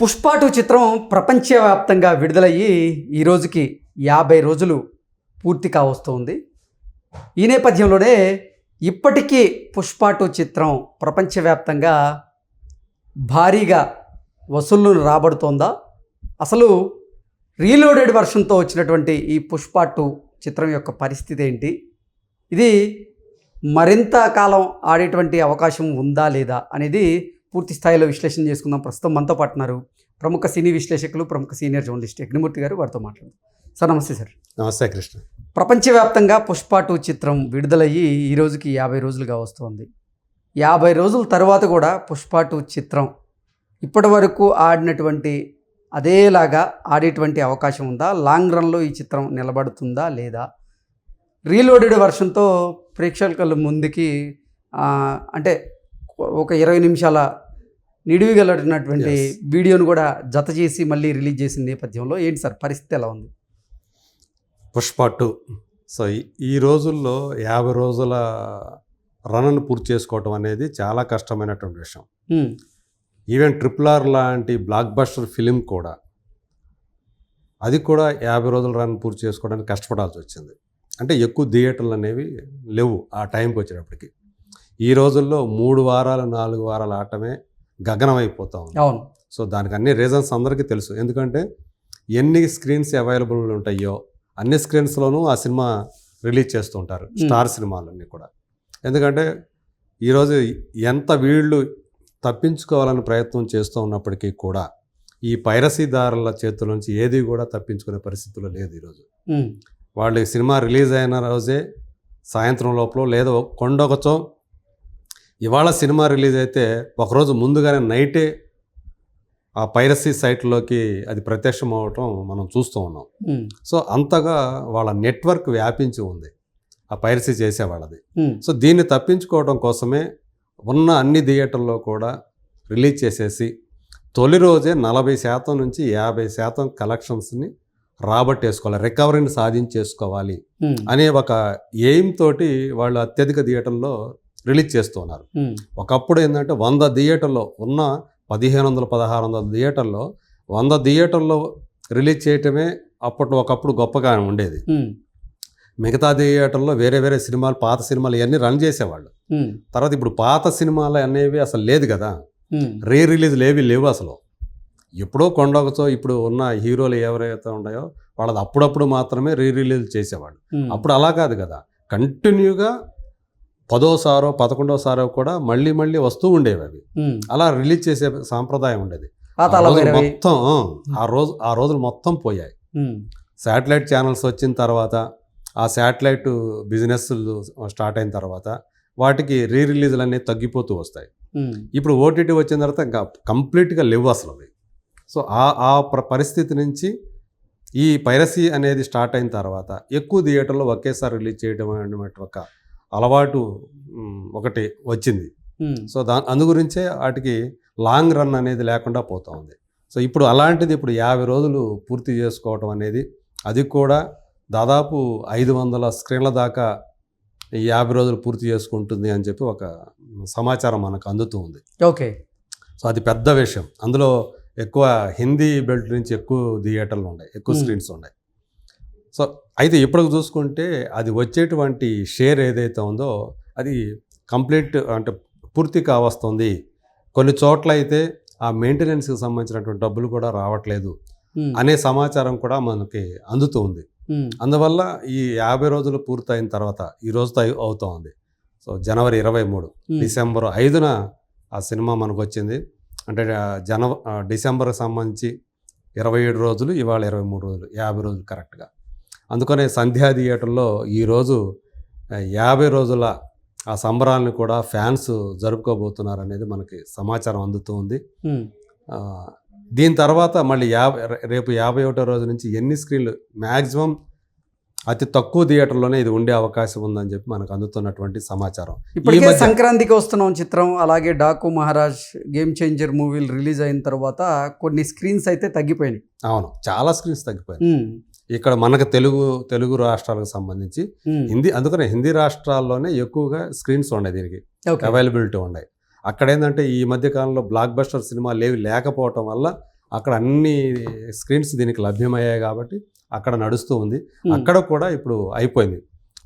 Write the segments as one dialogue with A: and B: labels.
A: Pushpa two చిత్రం ప్రపంచవ్యాప్తంగా విడుదలయ్యి ఈ రోజుకి యాభై రోజులు పూర్తి కావస్తుంది. ఈ నేపథ్యంలోనే ఇప్పటికీ పుష్ప టూ చిత్రం ప్రపంచవ్యాప్తంగా భారీగా వసూళ్ళను రాబడుతోందా? అసలు రీలోడెడ్ వర్షన్తో వచ్చినటువంటి ఈ పుష్ప టూ చిత్రం యొక్క పరిస్థితి ఏంటి? ఇది మరింత కాలం ఆడేటువంటి అవకాశం ఉందా లేదా అనేది పూర్తి స్థాయిలో విశ్లేషణ చేసుకుందాం. ప్రస్తుతం మనతో పాటు ఉన్నారు ప్రముఖ సినీ విశ్లేషకులు ప్రముఖ సీనియర్ జర్నలిస్ట్ అగ్నిమూర్తి గారు వారితో మాట్లాడదాం. సార్ నమస్తే సార్.
B: నమస్తే కృష్ణ.
A: ప్రపంచవ్యాప్తంగా పుష్ప టూ చిత్రం విడుదలయ్యి ఈ రోజుకి యాభై రోజులుగా వస్తుంది. యాభై రోజుల తర్వాత కూడా పుష్ప టూ చిత్రం ఇప్పటి వరకు ఆడినటువంటి అదేలాగా ఆడేటువంటి అవకాశం ఉందా? లాంగ్ రన్లో ఈ చిత్రం నిలబడుతుందా లేదా? రీలోడెడ్ వర్షన్తో ప్రేక్షకుల ముందుకి అంటే ఒక ఇరవై నిమిషాల నిడివిగలటినటువంటి. వీడియోను కూడా జత చేసి మళ్ళీ రిలీజ్ చేసిన నేపథ్యంలో ఏంటి సార్ పరిస్థితి ఎలా ఉంది?
B: పుష్ప టూ. సో ఈ- రోజుల్లో యాభై రోజుల రన్ను పూర్తి చేసుకోవటం అనేది చాలా కష్టమైనటువంటి విషయం. ఈవెన్ ట్రిపుల్ ఆర్ లాంటి బ్లాక్ బస్టర్ ఫిలిం కూడా అది కూడా యాభై రోజుల రన్ పూర్తి చేసుకోవడానికి కష్టపడాల్సి వచ్చింది. అంటే ఎక్కువ థియేటర్లు అనేవి లేవు ఆ టైంకి వచ్చేటప్పటికి ఈ రోజుల్లో మూడు వారాలు నాలుగు వారాలు ఆటమే గగనమైపోతా ఉంది
A: అవును.
B: సో దానికి అన్ని రీజన్స్ అందరికీ తెలుసు. ఎందుకంటే ఎన్ని స్క్రీన్స్ అవైలబుల్ ఉంటాయో అన్ని స్క్రీన్స్లోనూ ఆ సినిమా రిలీజ్ చేస్తూ ఉంటారు స్టార్ సినిమాలన్నీ కూడా. ఎందుకంటే ఈరోజు ఎంత వీళ్ళు తప్పించుకోవాలని ప్రయత్నం చేస్తూ ఉన్నప్పటికీ కూడా ఈ పైరసీదారుల చేతుల నుంచి ఏది కూడా తప్పించుకునే పరిస్థితుల్లో లేదు ఈరోజు. వాళ్ళు సినిమా రిలీజ్ అయిన రోజే సాయంత్రం లోపల లేదా కొండొకచో ఇవాళ సినిమా రిలీజ్ అయితే ఒకరోజు ముందుగానే నైటే ఆ పైరసీ సైట్లోకి అది ప్రత్యక్షం అవటం మనం చూస్తూ ఉన్నాం. సో అంతగా వాళ్ళ నెట్వర్క్ వ్యాపించి ఉంది. ఆ పైరసీ చేసేవాళ్ళది సో దీన్ని తప్పించుకోవడం కోసమే ఉన్న అన్ని థియేటర్లో కూడా రిలీజ్ చేసేసి తొలి రోజే నలభై శాతం నుంచి యాభై శాతం కలెక్షన్స్ని రాబట్టేసుకోవాలి రికవరీని సాధించేసుకోవాలి అనే ఒక ఎయిమ్ తోటి వాళ్ళు అత్యధిక థియేటర్లో రిలీజ్ చేస్తున్నారు
A: ఉమ్,
B: ఒకప్పుడు ఏంటంటే వంద థియేటర్లో ఉన్న పదిహేను వందల పదహారు వందల థియేటర్లో వంద థియేటర్లో రిలీజ్ చేయటమే అప్పట్లో ఒకప్పుడు గొప్పగా ఉండేది. మిగతా థియేటర్లో వేరే వేరే సినిమాలు పాత సినిమాలు ఇవన్నీ రన్ చేసేవాళ్ళు. తర్వాత ఇప్పుడు పాత సినిమాలు అనేవి అసలు లేదు కదా. రీ రిలీజ్లు ఏవి లేవు అసలు. ఎప్పుడో కొండొకచో ఇప్పుడు ఉన్న హీరోలు ఎవరైతే ఉన్నాయో వాళ్ళది అప్పుడప్పుడు మాత్రమే రీ రిలీజ్ చేసేవాళ్ళు అప్పుడు అలా కాదు కదా. కంటిన్యూగా పదోసారో పదకొండోసారో కూడా మళ్ళీ మళ్ళీ వస్తూ ఉండేవి అవి. అలా రిలీజ్ చేసే సాంప్రదాయం ఉండేది. మొత్తం ఆ రోజు ఆ రోజులు మొత్తం పోయాయి. శాటిలైట్ ఛానల్స్ వచ్చిన తర్వాత ఆ శాటిలైట్ బిజినెస్ స్టార్ట్ అయిన తర్వాత వాటికి రీ రిలీజ్లు అనేవి తగ్గిపోతూ వస్తాయి. ఇప్పుడు ఓటీటీ వచ్చిన తర్వాత ఇంకా కంప్లీట్గా లేవు అసలు అవి. సో ఆ ఆ ప్ర- పరిస్థితి నుంచి ఈ పైరసీ అనేది స్టార్ట్ అయిన తర్వాత ఎక్కువ థియేటర్లో ఒకేసారి రిలీజ్ చేయడం అనేటువంటి ఒక అలవాటు ఒకటి వచ్చింది. సో దా అందు గురించే వాటికి లాంగ్ రన్ అనేది లేకుండా పోతా ఉంది. సో ఇప్పుడు అలాంటిది ఇప్పుడు యాభై రోజులు పూర్తి చేసుకోవటం అనేది అది కూడా దాదాపు ఐదు వందల స్క్రీన్ల దాకా యాభై రోజులు పూర్తి చేసుకుంటుంది అని చెప్పి ఒక సమాచారం మనకు అందుతూ ఉంది.
A: ఓకే.
B: సో అది పెద్ద విషయం. అందులో ఎక్కువ హిందీ బెల్ట్ నుంచి ఎక్కువ థియేటర్లు ఉన్నాయి ఎక్కువ. స్క్రీన్స్ ఉన్నాయి. సో అయితే ఇప్పుడు చూసుకుంటే అది వచ్చేటువంటి షేర్ ఏదైతే ఉందో అది కంప్లీట్ అంటే పూర్తి కావస్తుంది. కొన్ని చోట్ల అయితే ఆ మెయింటెనెన్స్కి సంబంధించినటువంటి డబ్బులు కూడా రావట్లేదు అనే సమాచారం కూడా మనకి అందుతూ ఉంది. అందువల్ల ఈ యాభై రోజులు పూర్తయిన తర్వాత ఈ రోజుతో అవుతా ఉంది. సో జనవరి ఇరవై మూడు డిసెంబర్ ఐదున ఆ సినిమా మనకు వచ్చింది. అంటే జనవ డిసెంబర్కి సంబంధించి ఇరవై ఏడు రోజులు ఇవాళ ఇరవై మూడు రోజులు యాభై రోజులు కరెక్ట్గా. అందుకనే సంధ్యా థియేటర్లో ఈరోజు యాభై రోజుల ఆ సంబరాలను కూడా ఫ్యాన్స్ జరుపుకోబోతున్నారు అనేది మనకి సమాచారం అందుతూ ఉంది. దీని తర్వాత మళ్ళీ యాభై రేపు యాభై ఒకటో రోజు నుంచి ఎన్ని స్క్రీన్లు మ్యాక్సిమం అతి తక్కువ థియేటర్లోనే ఇది ఉండే అవకాశం ఉందని చెప్పి మనకు అందుతున్నటువంటి సమాచారం.
A: ఇప్పటికే
B: మధ్య-
A: సంక్రాంతికి వస్తున్నాం చిత్రం అలాగే డాకు మహారాజ్ గేమ్ చేంజర్ మూవీలు రిలీజ్ అయిన తర్వాత కొన్ని స్క్రీన్స్ అయితే తగ్గిపోయినాయి.
B: అవును చాలా స్క్రీన్స్ తగ్గిపోయాయి. ఇక్కడ మనకు తెలుగు తెలుగు రాష్ట్రాలకు సంబంధించి
A: ఉమ్,
B: హిందీ అందుకనే హిందీ రాష్ట్రాల్లోనే ఎక్కువగా స్క్రీన్స్ ఉన్నాయి దీనికి. అవైలబిలిటీ ఉన్నాయి. అక్కడ ఏంటంటే ఈ మధ్య కాలంలో బ్లాక్ బస్టర్ సినిమా లేవి లేకపోవటం వల్ల అక్కడ అన్ని స్క్రీన్స్ దీనికి లభ్యమయ్యాయి కాబట్టి అక్కడ నడుస్తూ ఉంది.
A: ఉమ్,
B: అక్కడ కూడా ఇప్పుడు అయిపోయింది.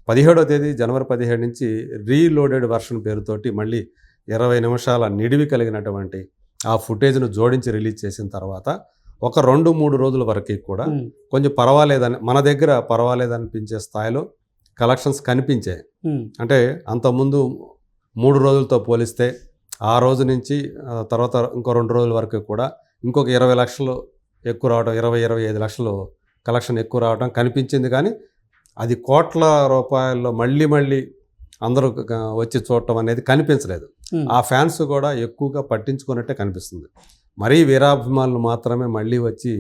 B: పదిహేడవ తేదీ జనవరి పదిహేడు నుంచి రీలోడెడ్ వర్షన్ పేరుతోటి మళ్ళీ ఇరవై నిమిషాల నిడివి కలిగినటువంటి ఆ ఫుటేజ్ను జోడించి రిలీజ్ చేసిన తర్వాత ఒక రెండు మూడు రోజుల వరకు కూడా కొంచెం పర్వాలేదని మన దగ్గర పర్వాలేదనిపించే స్థాయిలో కలెక్షన్స్ కనిపించాయి. అంటే అంతకుముందు మూడు రోజులతో పోలిస్తే ఆ రోజు నుంచి తర్వాత ఇంకో రెండు రోజుల వరకు కూడా ఇంకొక ఇరవై లక్షలు ఎక్కువ రావడం ఇరవై ఇరవై ఐదు లక్షలు కలెక్షన్ ఎక్కువ రావడం కనిపించింది. కానీ అది కోట్ల రూపాయల్లో మళ్ళీ మళ్ళీ అందరూ వచ్చి చూడటం అనేది కనిపించలేదు. ఆ ఫ్యాన్స్ కూడా ఎక్కువగా పట్టించుకున్నట్టే కనిపిస్తుంది. మరీ వీరాభిమానులు మాత్రమే మళ్ళీ వచ్చి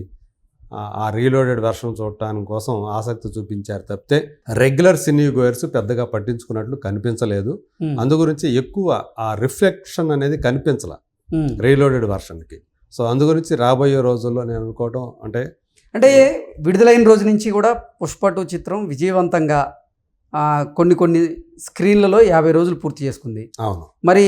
B: ఆ- రీలోడెడ్ వెర్షన్ చూడటానికి కోసం ఆసక్తి చూపించారు తప్పితే రెగ్యులర్ సినీ గోయర్స్ పెద్దగా పట్టించుకున్నట్లు కనిపించలేదు.
A: ఉమ్,
B: అందు గురించి ఎక్కువ ఆ రిఫ్లెక్షన్ అనేది కనిపించల. రీలోడెడ్ వెర్షన్కి సో అందు గురించి రాబోయే రోజుల్లో నేను అనుకోవటం అంటే
A: అంటే విడుదలైన రోజు నుంచి కూడా పుష్ప టూ చిత్రం విజయవంతంగా కొన్ని కొన్ని స్క్రీన్లలో యాభై రోజులు పూర్తి చేసుకుంది.
B: అవును.
A: మరి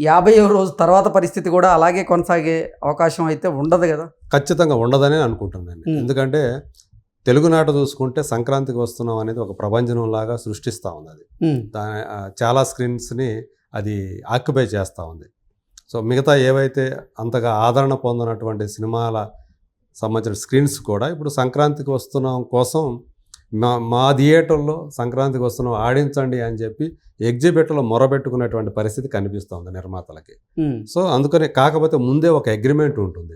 A: యాభై రోజు తర్వాత పరిస్థితి కూడా అలాగే కొనసాగే అవకాశం అయితే ఉండదు కదా?
B: ఖచ్చితంగా ఉండదని అనుకుంటున్నాను. ఎందుకంటే తెలుగునాట చూసుకుంటే సంక్రాంతికి వస్తున్నాం అనేది ఒక ప్రపంచం లాగా సృష్టిస్తూ ఉంది అది.
A: ఉమ్,
B: దా ఆ, చాలా స్క్రీన్స్ని అది ఆక్యుపై చేస్తూ ఉంది. సో మిగతా ఏవైతే అంతగా ఆదరణ పొందినటువంటి సినిమాల సంబంధించిన స్క్రీన్స్ కూడా ఇప్పుడు సంక్రాంతికి వస్తున్నాం కోసం మా మా థియేటర్లో సంక్రాంతికి వస్తున్నాం ఆడించండి అని చెప్పి ఎగ్జిబిట్లో మొరబెట్టుకునేటువంటి పరిస్థితి కనిపిస్తోంది నిర్మాతలకి. సో అందుకని కాకపోతే ముందే ఒక అగ్రిమెంట్ ఉంటుంది.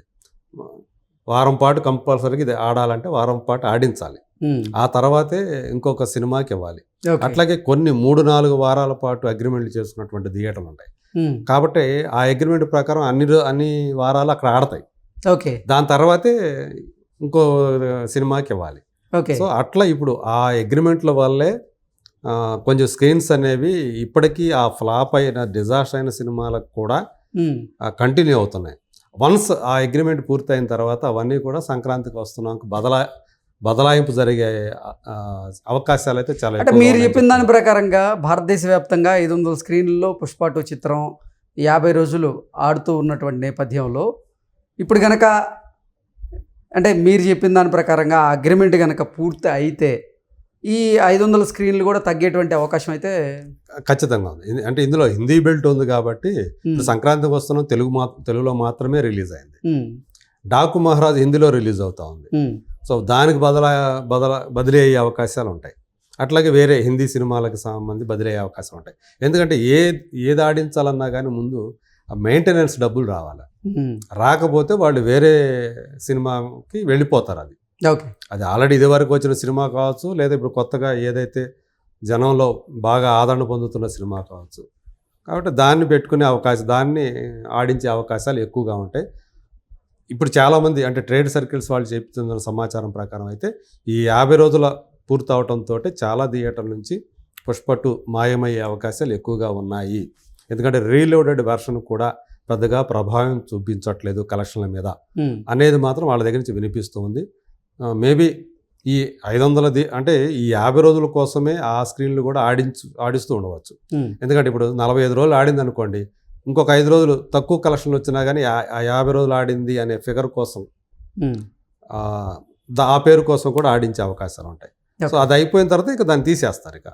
B: వారం పాటు కంపల్సరీగా ఇది ఆడాలంటే వారం పాటు ఆడించాలి. ఆ తర్వాతే ఇంకొక సినిమాకి ఇవ్వాలి. అట్లాగే కొన్ని మూడు నాలుగు వారాల పాటు అగ్రిమెంట్లు చేసుకున్నటువంటి థియేటర్లు ఉంటాయి. కాబట్టి ఆ అగ్రిమెంట్ ప్రకారం అన్ని అన్ని వారాలు అక్కడ ఆడతాయి.
A: ఓకే.
B: దాని తర్వాతే ఇంకో సినిమాకి ఇవ్వాలి.
A: ఓకే.
B: సో అట్లా ఇప్పుడు ఆ అగ్రిమెంట్ల వల్లే కొంచెం స్క్రీన్స్ అనేవి ఇప్పటికీ ఆ ఫ్లాప్ అయిన డిజాస్టర్ అయిన సినిమాలకు కూడా కంటిన్యూ అవుతున్నాయి. వన్స్ ఆ అగ్రిమెంట్ పూర్తయిన తర్వాత అవన్నీ కూడా సంక్రాంతికి వస్తున్నాం బదలా బదలాయింపు జరిగే అవకాశాలు అయితే చాలా
A: అంటే మీరు చెప్పిన దాని. ప్రకారంగా భారతదేశ వ్యాప్తంగా ఐదు వందల స్క్రీన్లలో పుష్ప టూ చిత్రం యాభై రోజులు ఆడుతూ ఉన్నటువంటి నేపథ్యంలో ఇప్పుడు గనక అంటే మీరు చెప్పిన దాని ప్రకారంగా ఆ అగ్రిమెంట్ గనక పూర్తి అయితే ఈ ఐదు వందల స్క్రీన్లు కూడా తగ్గేటువంటి అవకాశం అయితే
B: ఖచ్చితంగా ఉంది. అంటే ఇందులో హిందీ బెల్ట్ ఉంది కాబట్టి సంక్రాంతికి వస్తున్నాం తెలుగు మా తెలుగులో మాత్రమే రిలీజ్ అయింది. డాకు మహారాజ్ హిందీలో రిలీజ్ అవుతా ఉంది. సో దానికి బదలా బదల బదిలీ అయ్యే అవకాశాలు ఉంటాయి. అట్లాగే వేరే హిందీ సినిమాలకు సంబంధించి బదిలీ అయ్యే అవకాశం ఉంటాయి. ఎందుకంటే ఏ ఏది ఆడించాలన్నా కానీ ముందు ఆ మెయింటెనెన్స్ డబ్బులు రావాలి. రాకపోతే వాళ్ళు వేరే సినిమాకి వెళ్ళిపోతారు అది
A: ఓకే.
B: అది ఆల్రెడీ ఇదివరకు వచ్చిన సినిమా కావచ్చు లేదా ఇప్పుడు కొత్తగా ఏదైతే జనంలో బాగా ఆదరణ పొందుతున్న సినిమా కావచ్చు. కాబట్టి దాన్ని పెట్టుకునే అవకాశం దాన్ని ఆడించే అవకాశాలు ఎక్కువగా ఉంటాయి. ఇప్పుడు చాలామంది అంటే ట్రేడ్ సర్కిల్స్ వాళ్ళు చెప్తున్న సమాచారం ప్రకారం అయితే ఈ యాభై రోజుల పూర్తి అవడంతో చాలా థియేటర్ల నుంచి పుష్పట్టు మాయమయ్యే అవకాశాలు ఎక్కువగా ఉన్నాయి. ఎందుకంటే రీలోడెడ్ వెర్షన్ కూడా పెద్దగా ప్రభావం చూపించట్లేదు కలెక్షన్ల మీద. అనేది మాత్రం వాళ్ళ దగ్గర నుంచి వినిపిస్తూ ఉంది. మేబీ ఈ ఐదు వందలది అంటే ఈ యాభై రోజుల కోసమే ఆ స్క్రీన్లు కూడా ఆడించు ఆడిస్తూ ఉండవచ్చు. ఎందుకంటే ఇప్పుడు నలభై ఐదు రోజులు ఆడింది అనుకోండి ఇంకొక ఐదు రోజులు తక్కువ కలెక్షన్లు వచ్చినా కానీ ఆ- యాభై రోజులు ఆడింది అనే ఫిగర్ కోసం ఆ పేరు కోసం కూడా ఆడించే అవకాశాలు ఉంటాయి. సో అది అయిపోయిన తర్వాత ఇక దాన్ని తీసేస్తారు ఇక.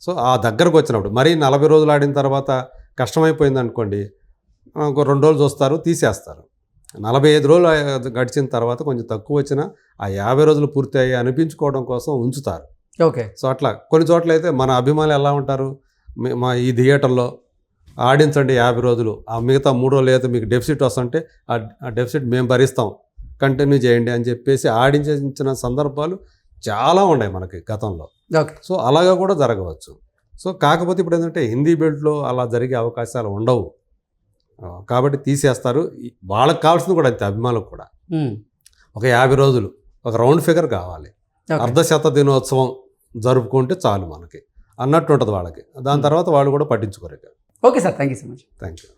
B: సో ఆ దగ్గరకు వచ్చినప్పుడు మరీ నలభై రోజులు ఆడిన తర్వాత కష్టమైపోయింది అనుకోండి రెండు రోజులు చూస్తారు తీసేస్తారు. నలభై ఐదు రోజులు గడిచిన తర్వాత కొంచెం తక్కువ వచ్చినా ఆ యాభై రోజులు పూర్తి అయ్యి అనిపించుకోవడం కోసం ఉంచుతారు.
A: ఓకే.
B: సో అట్లా కొన్ని చోట్ల అయితే మన అభిమానులు ఎలా ఉంటారు? మీ- ఈ థియేటర్లో ఆడించండి యాభై రోజులు ఆ మిగతా మూడు రోజులు అయితే మీకు డెఫిసిట్ వస్తుంటే ఆ డెఫిసిట్ మేము భరిస్తాం కంటిన్యూ చేయండి అని చెప్పేసి ఆడించిన సందర్భాలు చాలా ఉన్నాయి మనకి గతంలో. సో అలాగా కూడా జరగవచ్చు. సో కాకపోతే ఇప్పుడు ఏంటంటే హిందీ బెల్ట్లో అలా జరిగే అవకాశాలు ఉండవు. కాబట్టి తీసేస్తారు. వాళ్ళకి కావాల్సింది కూడా అంతే అభిమానులకు కూడా. ఒక యాభై రోజులు ఒక రౌండ్ ఫిగర్ కావాలి. అర్ధశత దినోత్సవం జరుపుకుంటే చాలు మనకి. అన్నట్టు ఉంటుంది వాళ్ళకి. దాని తర్వాత వాళ్ళు కూడా పట్టించుకోరు
A: okay sir thank you so much.
B: Thank you